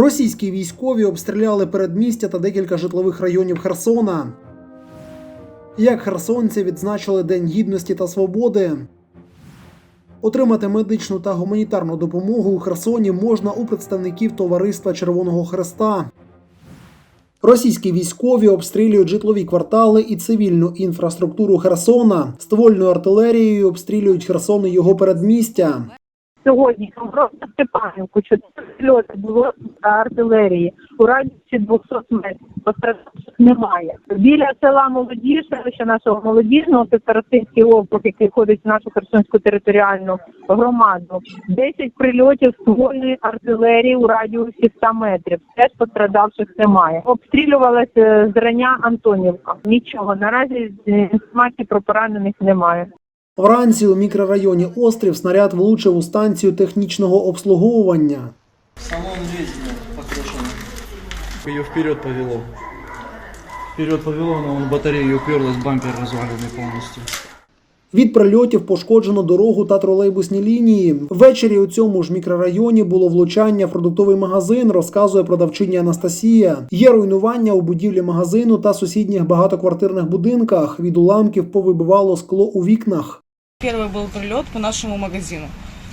Російські військові обстріляли передмістя та декілька житлових районів Херсона. Як херсонці відзначили День Гідності та Свободи. Отримати медичну та гуманітарну допомогу у Херсоні можна у представників Товариства Червоного Хреста. Російські військові обстрілюють житлові квартали і цивільну інфраструктуру Херсона. Ствольною артилерією обстрілюють Херсон і його передмістя. Сьогодні просто Степанівку, чотири прильоти було артилерії у радіусі 200 метрів. Постраждалих немає. Біля села Молоді, селища нашого молодіжного, це Старостинський округ, який входить в нашу Херсонську територіальну громаду. 10 прильотів ствольної артилерії у радіусі 100 метрів. Теж пострадавших немає. Обстрілювалася зрання Антонівка. Нічого наразі е, інформації про поранених немає. Вранці у мікрорайоні Острів снаряд влучив у станцію технічного обслуговування. Салон весь блин, покрошен. Вперед повело. Вперед повело, но он батарея уперлась, бампер разваленный полностью. Від прильотів пошкоджено дорогу та тролейбусні лінії. Ввечері у цьому ж мікрорайоні було влучання в продуктовий магазин, розказує продавчиня Анастасія. Є руйнування у будівлі магазину та сусідніх багатоквартирних будинках. Від уламків повибивало скло у вікнах. Первый был прилет по нашему магазину.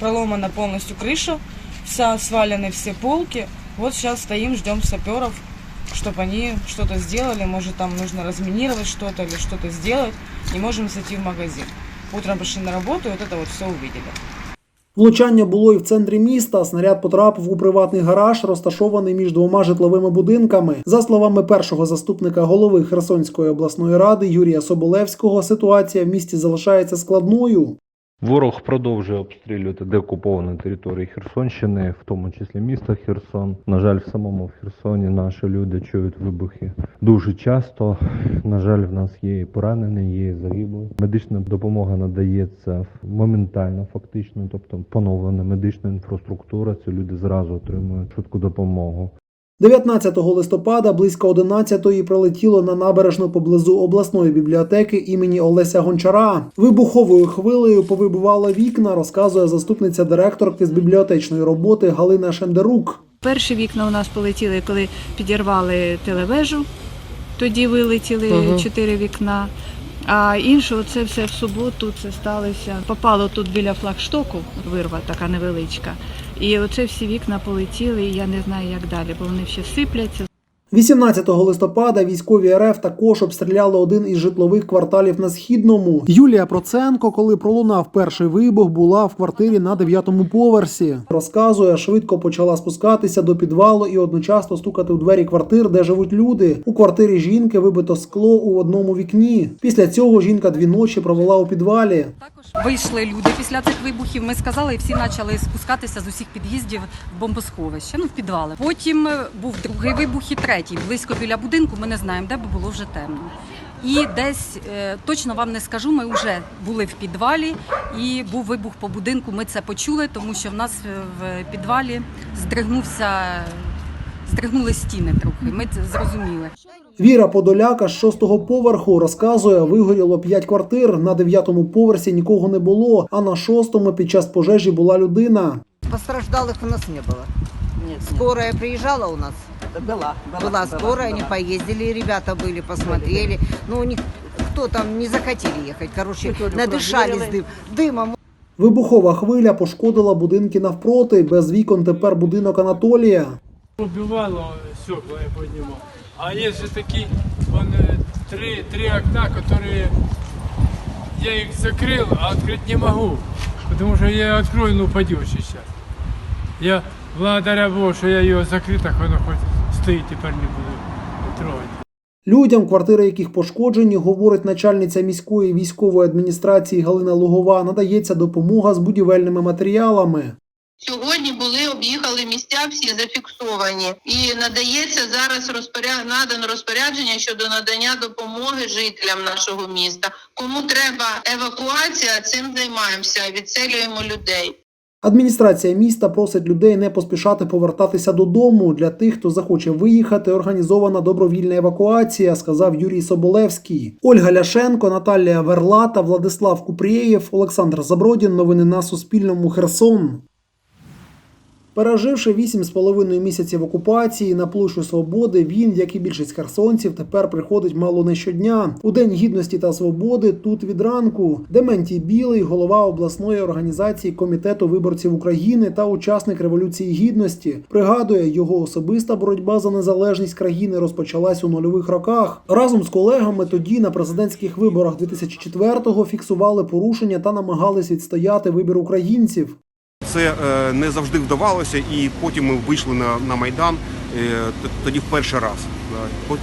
Проломана полностью крыша, вся свалены все полки. Вот сейчас стоим, ждем саперов, чтобы они что-то сделали. Может, там нужно разминировать что-то или что-то сделать. Не можем зайти в магазин. Утром пришли на работу и вот это вот все увидели. Влучання було і в центрі міста. Снаряд потрапив у приватний гараж, розташований між двома житловими будинками. За словами першого заступника голови Херсонської обласної ради Юрія Соболевського, ситуація в місті залишається складною. Ворог продовжує обстрілювати деокуповані території Херсонщини, в тому числі міста Херсон. На жаль, в самому Херсоні наші люди чують вибухи дуже часто. На жаль, в нас є і поранені, є і загиблі. Медична допомога надається моментально, фактично, тобто поновлена медична інфраструктура. Ці люди зразу отримують швидку допомогу. 19 листопада близько 11-ї прилетіло на набережну поблизу обласної бібліотеки імені Олеся Гончара. Вибуховою хвилею повибивало вікна, розказує заступниця директорки з бібліотечної роботи Галина Шендерук. Перші вікна у нас полетіли, коли підірвали телевежу. Тоді вилетіли чотири вікна. А інше, це все в суботу це сталося. Попало тут біля флагштоку, вирва така невеличка. І оце всі вікна полетіли, і я не знаю, як далі, бо вони ще сипляться. 18 листопада військові РФ також обстріляли один із житлових кварталів на східному. Юлія Проценко, коли пролунав перший вибух, була в квартирі на дев'ятому поверсі. Розказує, швидко почала спускатися до підвалу і одночасно стукати у двері квартир, де живуть люди. У квартирі жінки вибито скло у одному вікні. Після цього жінка дві ночі провела у підвалі. Також Вийшли люди після цих вибухів. Ми сказали, всі почали спускатися з усіх під'їздів в бомбосховище, ну в підвали. Потім е, був другий вибух і третій. Близько біля будинку. Ми не знаємо, де бо було вже темно. І десь е, точно вам не скажу. Ми вже були в підвалі, і був вибух по будинку. Ми це почули, тому що в нас е, в підвалі здригнувся, здригнули стіни трохи. Ми це зрозуміли. Віра Подоляка з шостого поверху розказує, вигоріло п'ять квартир. На дев'ятому поверсі нікого не було. А на шостому під час пожежі була людина. Постраждалых у нас не было. Скорая приезжала у нас? Была, Была скорая, они поездили, ребята были, посмотрели. Но у них кто там не захотели ехать, короче, надышались дым, дымом. Вибухова хвиля пошкодила будинки навпроти. Без вікон тепер будинок Анатолія. Убивало стекла, я поднимал. А есть же такие, он, э, три, три окна, которые я их закрыл, а открыть не могу. Потому что я открою, ну упадешь сейчас. Я благодаря Богу, что я ее закрыл, так оно хоть стоит, теперь не буду трогать. Людям, квартири яких пошкоджені, говорить начальниця міської військової адміністрації Галина Лугова, надається допомога з будівельними матеріалами. Сьогодні були об'їхали місця, всі зафіксовані, і надається зараз розпоряд... надано розпорядження щодо надання допомоги жителям нашого міста. Кому треба евакуація, цим займаємося, відселюємо людей. Адміністрація міста просить людей не поспішати повертатися додому. Для тих, хто захоче виїхати, організована добровільна евакуація, сказав Юрій Соболевський. Ольга Ляшенко, Наталія Верлата, Владислав Купрієв, Олександр Забродін. Новини на Суспільному. Херсон. Переживши вісім з половиною місяців окупації на площу свободи, він, як і більшість херсонців, тепер приходить мало не щодня. У день гідності та свободи тут від ранку. Дементій Білий, голова обласної організації комітету виборців України та учасник революції гідності, пригадує, його особиста боротьба за незалежність країни розпочалась у нульових роках. Разом з колегами тоді на президентських виборах 2004-го фіксували порушення та намагались відстояти вибір українців. Це е, не завжди вдавалося, і потім ми вийшли на, на майдан е, тоді в перший раз.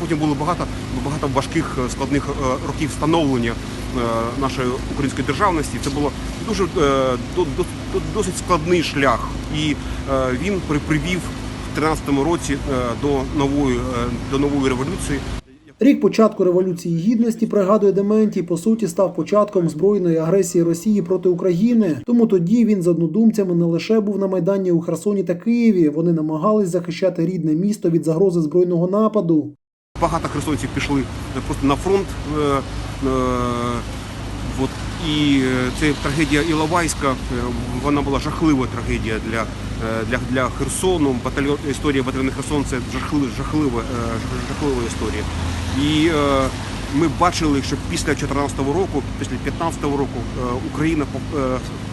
Потім було багато багато важких е, складних років становлення е, нашої української державності. Це було дуже до- до- до- досить складний шлях, і він при- привів в 13-му році до нової до нової революції. Рік початку революції гідності, пригадує Дементій, по суті став початком збройної агресії Росії проти України. Тому тоді він з однодумцями не лише був на майдані у Херсоні та Києві. Вони намагались захищати рідне місто від загрози збройного нападу. Багато херсонців пішли е, просто на фронт. От і е, це трагедія Іловайська. е, Вона була жахлива трагедія для, е, для, для Херсону. Батальйон історія батальйону Херсон це жахлива, жахлива, жахлива історія. І ми бачили, що після 2014 року, після 2015 року Україна по-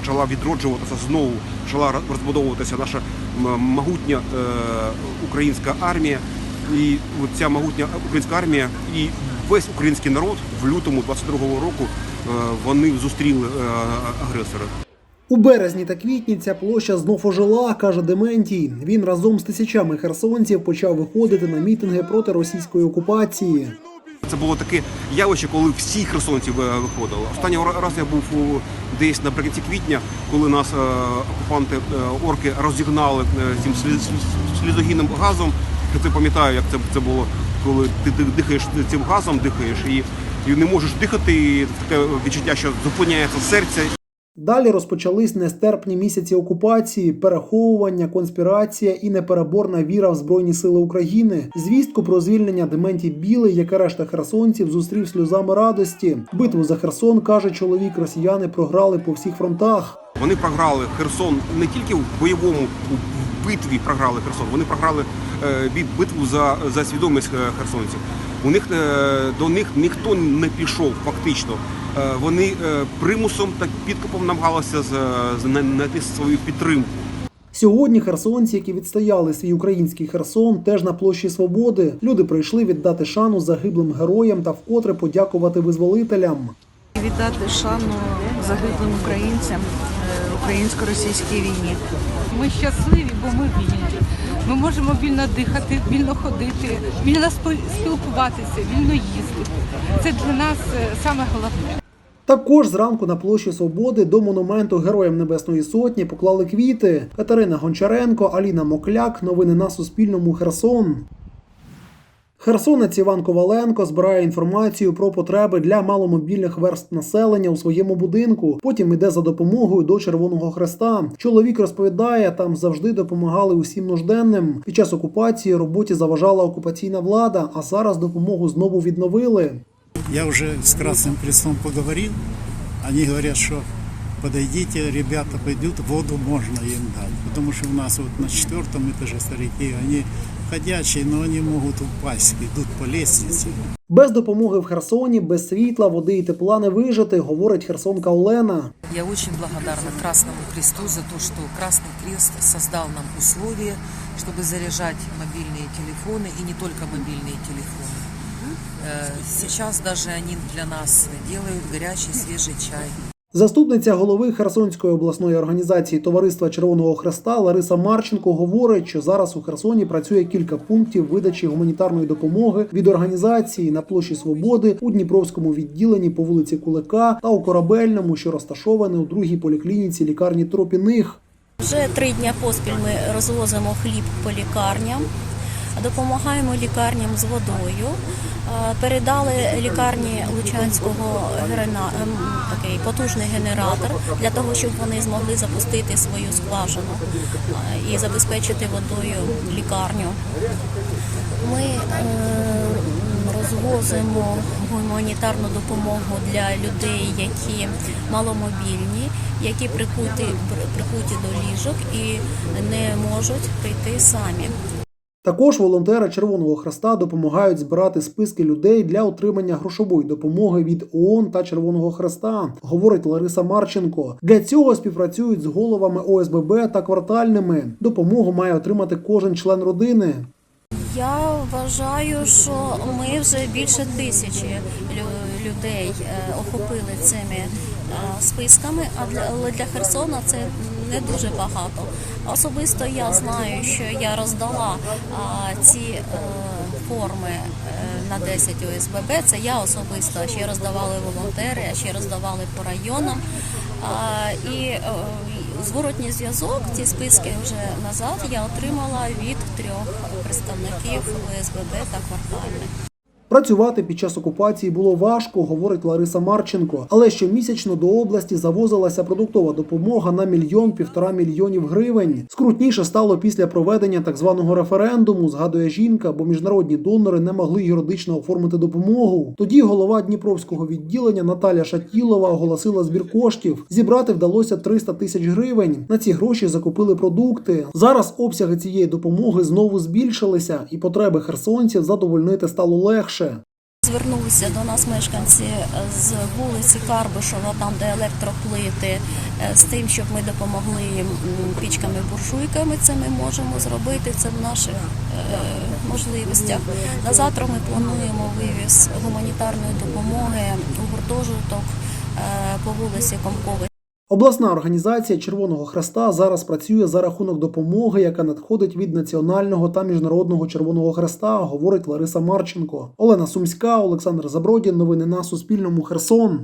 почала відроджуватися знову, почала розбудовуватися наша могутня українська армія. І ця могутня українська армія і весь український народ в лютому 22-го року вони зустріли е, агресора. У березні та квітні ця площа знов ожила, каже Дементій. Він разом з тисячами херсонців почав виходити на мітинги проти російської окупації. Це було таке явище, коли всі херсонці е, виходили. Останнього ра- раз я був десь наприкінці квітня, коли нас е, окупанти е, орки розігнали е, цим сліз- сліз- слізогінним газом. Я це пам'ятаю, як це, це було, коли ти дихаєш цим газом, дихаєш і, і не можеш дихати. І таке відчуття, що зупиняється серце. Далі розпочались нестерпні місяці окупації, переховування, конспірація і непереборна віра в Збройні Сили України. Звістку про звільнення Дементій Білий, як і решта херсонців, зустрів сльозами радості. Битву за Херсон каже чоловік. Росіяни програли по всіх фронтах. Вони програли Херсон не тільки в бойовому в битві програли Херсон, вони програли е, битву за, за свідомість е, херсонців. У них е, до них ніхто не пішов фактично. Е, Вони е, примусом та підкупом намагалися знайти свою підтримку. Сьогодні херсонці, які відстояли свій український Херсон, теж на площі Свободи. Люди прийшли віддати шану загиблим героям та вкотре подякувати визволителям. Віддати шану загиблим українцям українсько-російській війні. Ми щасливі, бо ми вільні. Ми можемо вільно дихати, вільно ходити, вільно спілкуватися, вільно їздити. Це для нас е, саме головне. Також зранку на площі Свободи до монументу Героям Небесної Сотні поклали квіти. Катерина Гончаренко, Аліна Мокляк. Новини на Суспільному. Херсон. Херсонець Іван Коваленко збирає інформацію про потреби для маломобільних верств населення у своєму будинку. Потім іде за допомогою до Червоного Хреста. Чоловік розповідає, там завжди допомагали усім нужденним. Під час окупації роботі заважала окупаційна влада, а зараз допомогу знову відновили. Я уже с Красным Крестом поговорил. Они говорят, что подойдите, ребята пойдут, воду можно им дать. Потому что у нас вот на четвертом этаже старики, они ходячие, но они могут упасть, идут по лестнице. Без допомоги в Херсоні, без світла, води і тепла не вижити, говорить херсонка Олена. Я очень благодарна Красному Кресту за то, что Красный Крест создал нам условия, чтобы заряжать мобильные телефоны и не только мобильные телефоны. Э, Сейчас даже они для нас делают горячий свежий чай. Заступниця голови Херсонської обласної організації Товариства Червоного Хреста Лариса Марченко говорить, що зараз у Херсоні працює кілька пунктів видачі гуманітарної допомоги від організації на площі Свободи у Дніпровському відділенні по вулиці Кулика та у Корабельному, що розташоване у другій поліклініці лікарні Тропіних. Вже три дня поспіль ми розвозимо хліб по лікарням, допомагаємо лікарням з водою. Е, Передали лікарні Лучанського герена- ем, такий потужний генератор для того, щоб вони змогли запустити свою скважину е, і забезпечити водою лікарню. Ми е, розвозимо гуманітарну допомогу для людей, які маломобільні, які прикуті, прикуті до ліжок і не можуть прийти самі. Також волонтери Червоного Хреста допомагають збирати списки людей для отримання грошової допомоги від ООН та Червоного Хреста, говорить Лариса Марченко. Для цього співпрацюють з головами ОСББ та квартальними. Допомогу має отримати кожен член родини. Я вважаю, що ми вже більше тисячі людей е, охопили цими е, списками, а для, для Херсона це не дуже багато. Особисто я знаю, що я роздала а, ці е, форми е, на 10 ОСББ. Це я особисто, а ще роздавали волонтери, а ще роздавали по районам. А, і е, зворотній зв'язок, ці списки вже назад я отримала від трьох представників ОСББ та квартальних. Працювати під час окупації було важко, говорить Лариса Марченко. Але щомісячно до області завозилася продуктова допомога на мільйон півтора мільйонів гривень. Скрутніше стало після проведення так званого референдуму, згадує жінка, бо міжнародні донори не могли юридично оформити допомогу. Тоді голова Дніпровського відділення Наталя Шатілова оголосила збір коштів. Зібрати вдалося 300 тисяч гривень. На ці гроші закупили продукти. Зараз обсяги цієї допомоги знову збільшилися, і потреби херсонців задовольнити стало легше. Звернулися до нас мешканці з вулиці Карбишева, там де електроплити, е, з тим, щоб ми допомогли їм пічками-буржуйками. Це ми можемо зробити. Це в наших е, можливостях. На завтра ми плануємо вивіз гуманітарної допомоги у гуртожиток е, по вулиці Комкової. Обласна організація Червоного Хреста зараз працює за рахунок допомоги, яка надходить від Національного та Міжнародного Червоного Хреста, говорить Лариса Марченко. Олена Сумська, Олександр Забродін. Новини на Суспільному. Херсон.